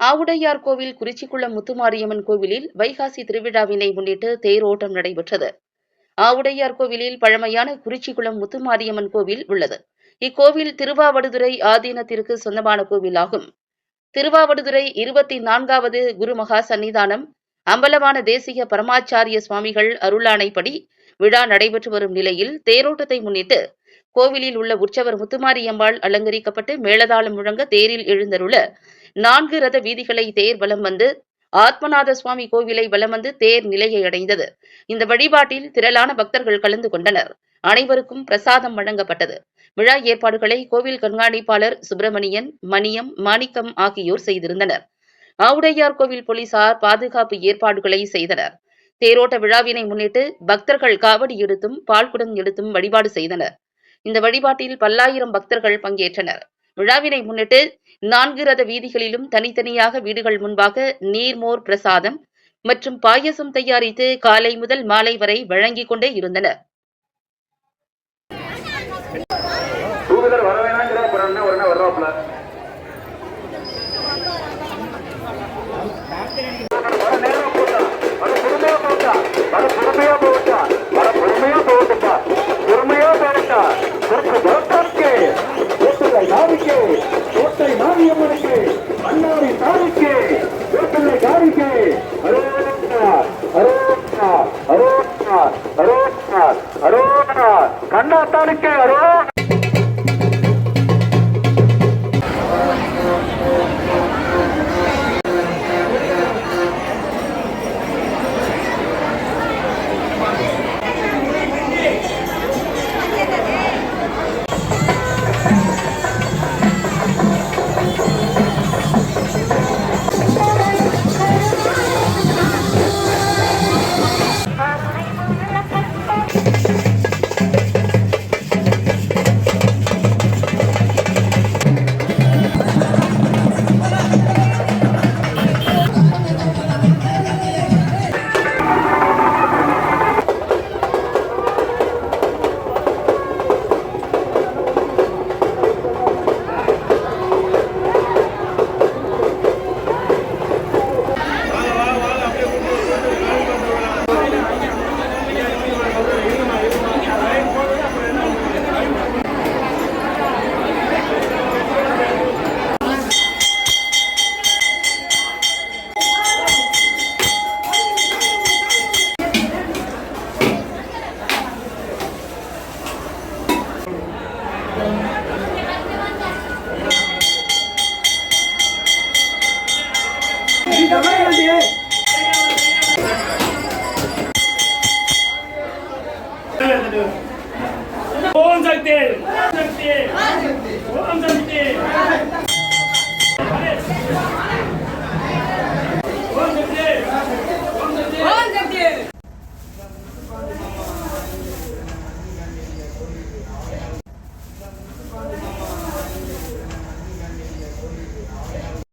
ஆவுடையார் கோவில் குறிச்சிக்குளம் முத்துமாரியம்மன் கோவிலில் வைகாசி திருவிழாவினை முன்னிட்டு தேரோட்டம் நடைபெற்றது. ஆவுடையார் கோவிலில் பழமையான குறிச்சிக்குளம் முத்துமாரியம்மன் கோவில் உள்ளது. இக்கோவில் திருவாவடுதுறை ஆதீனத்திற்கு சொந்தமான கோவிலாகும். திருவாவடுதுறை இருபத்தி நான்காவது குருமகா சன்னிதானம் அம்பலவான தேசிய பரமாச்சாரிய சுவாமிகள் அருளாணைப்படி விழா நடைபெற்று வரும் நிலையில் தேரோட்டத்தை முன்னிட்டு கோவிலில் உள்ள உற்சவர் முத்துமாரியம்மாள் அலங்கரிக்கப்பட்டு மேளதாளம் முழங்க தேரில் எழுந்தருள நான்கு ரத வீதிகளை தேர் வலம் வந்து ஆத்மநாத சுவாமி கோவிலை வலம் வந்து தேர் நிலையை அடைந்தது. இந்த வழிபாட்டில் திரளான பக்தர்கள் கலந்து கொண்டனர். அனைவருக்கும் பிரசாதம் வழங்கப்பட்டது. விழா ஏற்பாடுகளை கோவில் கண்காணிப்பாளர் சுப்பிரமணியன் மணியம் மாணிக்கம் ஆகியோர் செய்திருந்தனர். ஆவுடையார் கோவில் போலீசார் பாதுகாப்பு ஏற்பாடுகளை செய்தனர். தேரோட்ட விழாவினை முன்னிட்டு பக்தர்கள் காவடி எடுத்தும் பால்குடம் எடுத்தும் வழிபாடு செய்தனர். இந்த வழிபாட்டில் பல்லாயிரம் பக்தர்கள் பங்கேற்றனர். விழாவினை முன்னிட்டு நான்கு ரத வீதிகளிலும் தனித்தனியாக வீடுகள் முன்பாக நீர்மோர் பிரசாதம் மற்றும் பாயசம் தயாரித்து காலை முதல் மாலை வரை வழங்கிக் கொண்டே இருந்தனர். கண்ணாத்தானுக்கு அரோகா